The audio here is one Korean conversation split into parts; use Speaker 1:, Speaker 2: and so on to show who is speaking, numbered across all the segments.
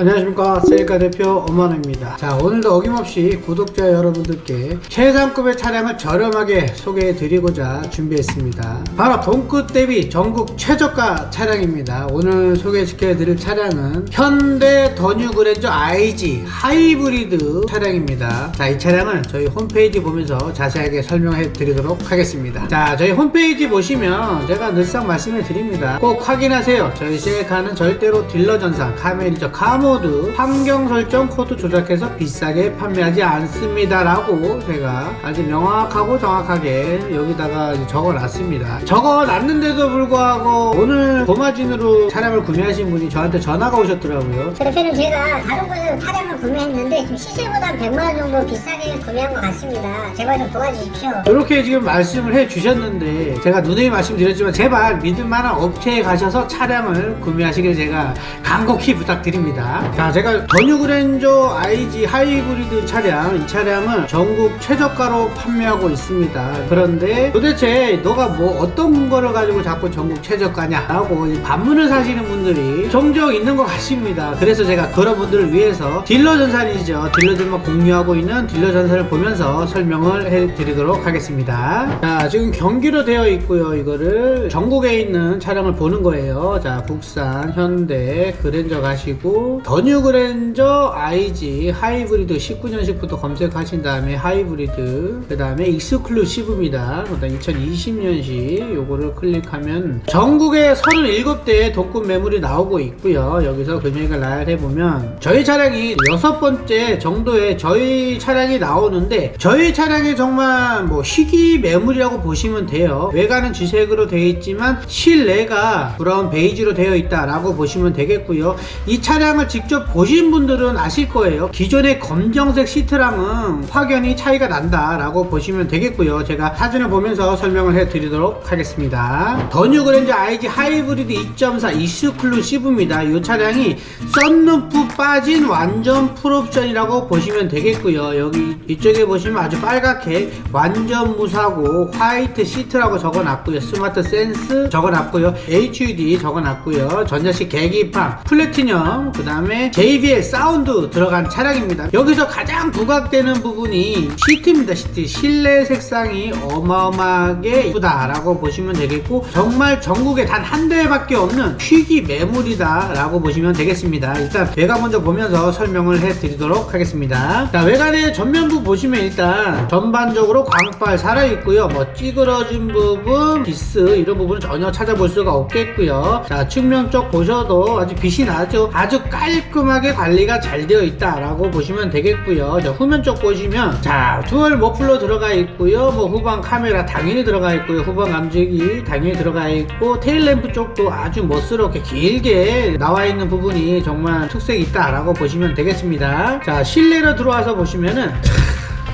Speaker 1: 안녕하십니까. 셀카 대표 엄마입니다. 자 오늘도 어김없이 구독자 여러분들께 최상급의 차량을 저렴하게 소개해 드리고자 준비했습니다. 바로 동급 대비 전국 최저가 차량입니다. 오늘 소개시켜 드릴 차량은 현대 더뉴 그랜저 IG 하이브리드 차량입니다. 자 이 차량을 저희 홈페이지 보면서 자세하게 설명해 드리도록 하겠습니다. 자 저희 홈페이지 보시면 제가 늘상 말씀해 드립니다. 꼭 확인하세요. 저희 셀카는 절대로 딜러 전산 카메리저 카모 드 환경 설정 코드 조작해서 비싸게 판매하지 않습니다 라고 제가 아주 명확하고 정확하게 여기다가 적어 놨습니다 적어 놨는데도 불구하고 오늘 도마진으로 차량을 구매하신 분이 저한테 전화가 오셨더라고요
Speaker 2: 대표님 제가 다른 곳에서 차량을 구매했는데 좀 시세보다 100만 원 정도 비싸게 구매한 것 같습니다. 제발 좀 도와주십시오.
Speaker 1: 이렇게 지금 말씀을 해 주셨는데 제가 누누이 말씀드렸지만 제발 믿을 만한 업체에 가셔서 차량을 구매하시길 제가 간곡히 부탁드립니다. 자, 제가 더뉴 그랜저 IG 하이브리드 차량 이 차량을 전국 최저가로 판매하고 있습니다. 그런데 도대체 너가 뭐 어떤 거를 가지고 자꾸 전국 최저가냐 라고 이 반문을 사시는 분들이 종종 있는 것 같습니다. 그래서 제가 그런 분들을 위해서 딜러 전산이죠. 딜러들만 공유하고 있는 딜러 전산을 보면서 설명을 해드리도록 하겠습니다. 자, 지금 경기로 되어 있고요. 이거를 전국에 있는 차량을 보는 거예요. 자, 국산, 현대, 그랜저 가시고 더 뉴 그랜저 IG 하이브리드 19년식부터 검색하신 다음에 하이브리드 그 다음에 익스클루시브입니다. 그 다음 2020년식 요거를 클릭하면 전국에 37대의 동급 매물이 나오고 있고요. 여기서 금액을 나열해 보면 저희 차량이 여섯 번째 정도의 저희 차량이 나오는데 저희 차량이 정말 뭐 희귀 매물이라고 보시면 돼요. 외관은 지색으로 되어 있지만 실내가 브라운 베이지로 되어 있다라고 보시면 되겠고요. 이 차량을 직접 보신 분들은 아실 거예요. 기존의 검정색 시트랑은 확연히 차이가 난다라고 보시면 되겠고요. 제가 사진을 보면서 설명을 해드리도록 하겠습니다. 더 뉴 그랜저 IG 하이브리드 2.4 이슈클루시브입니다. 이 차량이 썬루프 빠진 완전 풀옵션이라고 보시면 되겠고요. 여기 이쪽에 보시면 아주 빨갛게 완전 무사고 화이트 시트라고 적어놨고요. 스마트 센스 적어놨고요. HUD 적어놨고요. 전자식 계기판, 플래티넘, 그 다음 에 JBL 사운드 들어간 차량입니다. 여기서 가장 부각되는 부분이 시트입니다. 시트 실내 색상이 어마어마하게 이쁘다 라고 보시면 되겠고 정말 전국에 단 한 대밖에 없는 희귀 매물이다 라고 보시면 되겠습니다. 일단 외관 먼저 보면서 설명을 해 드리도록 하겠습니다. 자 외관의 전면부 보시면 일단 전반적으로 광빨 살아있고요. 뭐 찌그러진 부분 디스 이런 부분은 전혀 찾아볼 수가 없겠고요. 자 측면 쪽 보셔도 아주 빛이 나죠. 아주 깔 끔하게 관리가 잘 되어 있다 라고 보시면 되겠고요. 자 후면 쪽 보시면 자 듀얼 머플러 들어가 있고요. 뭐 후방 카메라 당연히 들어가 있고요. 후방 감지기 당연히 들어가 있고 테일 램프 쪽도 아주 멋스럽게 길게 나와 있는 부분이 정말 특색이 있다라고 보시면 되겠습니다. 자 실내로 들어와서 보시면은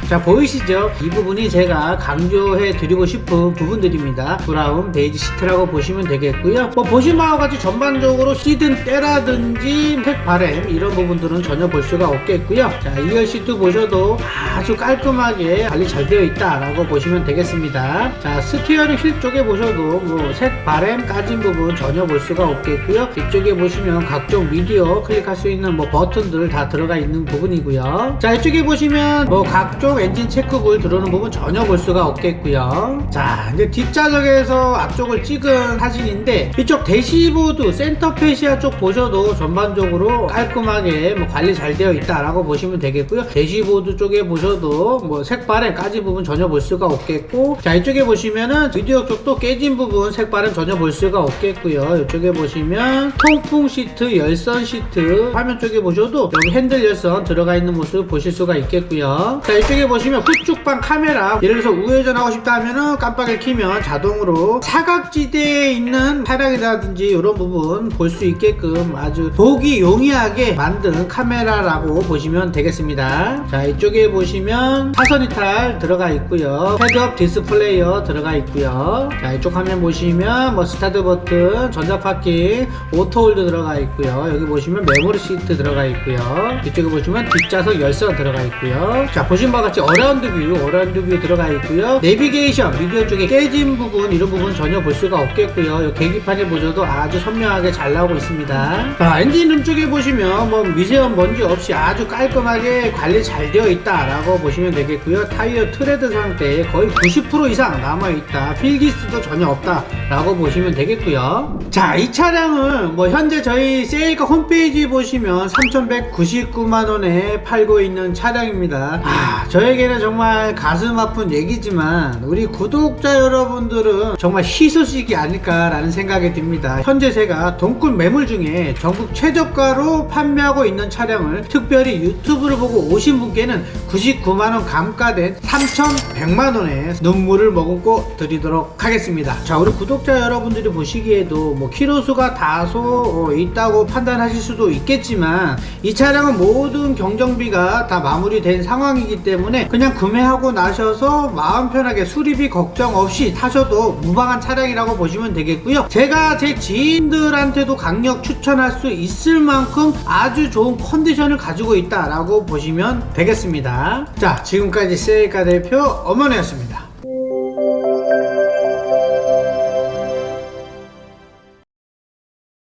Speaker 1: 자 보이시죠? 이 부분이 제가 강조해 드리고 싶은 부분들입니다. 브라운 베이지 시트라고 보시면 되겠고요. 뭐 보신 바와 같이 전반적으로 시든 때라든지 팩 바램 이런 부분들은 전혀 볼 수가 없겠고요. 자 2열 시트 보셔도 아주 깔끔하게 관리 잘 되어 있다 라고 보시면 되겠습니다. 자 스티어링 휠 쪽에 보셔도 뭐 색 바램 까진 부분 전혀 볼 수가 없겠고요. 이쪽에 보시면 각종 미디어 클릭할 수 있는 뭐 버튼들 다 들어가 있는 부분이고요. 자 이쪽에 보시면 뭐 각종 엔진 체크볼 들어오는 부분 전혀 볼 수가 없겠고요. 자 이제 뒷좌석에서 앞쪽을 찍은 사진인데 이쪽 대시보드 센터페시아 쪽 보셔도 전반적으로 깔끔하게 뭐 관리 잘 되어 있다라고 보시면 되겠고요. 대시보드 쪽에 보셔도 뭐 색바램 까진 부분 전혀 볼 수가 없겠고 자 이쪽에 보시면은 미디어 쪽도 깨진 부분 색바램 전혀 볼 수가 없겠고요. 이쪽에 보시면 통풍 시트, 열선 시트 화면 쪽에 보셔도 여기 핸들 열선 들어가 있는 모습 보실 수가 있겠고요. 자 이쪽에 보시면 후측방 카메라 예를 들어서 우회전하고 싶다 하면은 깜빡이를 키면 자동으로 사각지대에 있는 차량이라든지 이런 부분 볼 수 있게끔 아주 보기 용이하게 만든 카메라라고 보시면 되겠습니다. 자 이쪽에 보시면 사선 이탈 들어가 있고요. 헤드업 디스플레이어 들어가 있고요. 자 이쪽 화면 보시면 뭐 스타트 버튼, 전자파킹, 오토홀드 들어가 있고요. 여기 보시면 메모리 시트 들어가 있고요. 이쪽에 보시면 뒷좌석 열선 들어가 있고요. 자 보신 바와 같이 어라운드 뷰, 어라운드 뷰 들어가 있고요. 내비게이션, 미디어 쪽에 깨진 부분, 이런 부분 전혀 볼 수가 없겠고요. 이 계기판에 보셔도 아주 선명하게 잘 나오고 있습니다. 자, 엔진룸 쪽에 보시면 뭐 미세한 먼지 없이 아주 깔끔하게 관리 잘 되어 있다라고 보시면 되겠고요. 타이어 트레드 상태 거의 90% 이상 남아 있다. 필기스도 전혀 없다라고 보시면 되겠고요. 자, 이 차량은 뭐 현재 저희 세일카 홈페이지 보시면 3,199만 원에 팔고 있는 차량입니다. 아, 저에게는 정말 가슴 아픈 얘기지만 우리 구독자 여러분들은 정말 희소식이 아닐까라는 생각이 듭니다. 현재 제가 동굴 매물 중에 전국 최저가로 판매하고 있는 차량을 특별히 유튜브를 보고 오신 분께는 99만 원 감가된 3,100만 원에 눈물을 머금고 드리도록 하겠습니다. 자, 우리 구독자 여러분들이 보시기에도 뭐 키로수가 다소 어, 있다고 판단하실 수도 있겠지만 이 차량은 모든 경정비가 다 마무리된 상황이기 때문에 그냥 구매하고 나셔서 마음 편하게 수리비 걱정 없이 타셔도 무방한 차량이라고 보시면 되겠고요. 제가 제 지인들한테도 강력 추천할 수 있을 만큼 아주 좋은 컨디션을 가지고 있다라고 보시면 되겠습니다. 자, 지금까지 세일카 대표 어머니였습니다.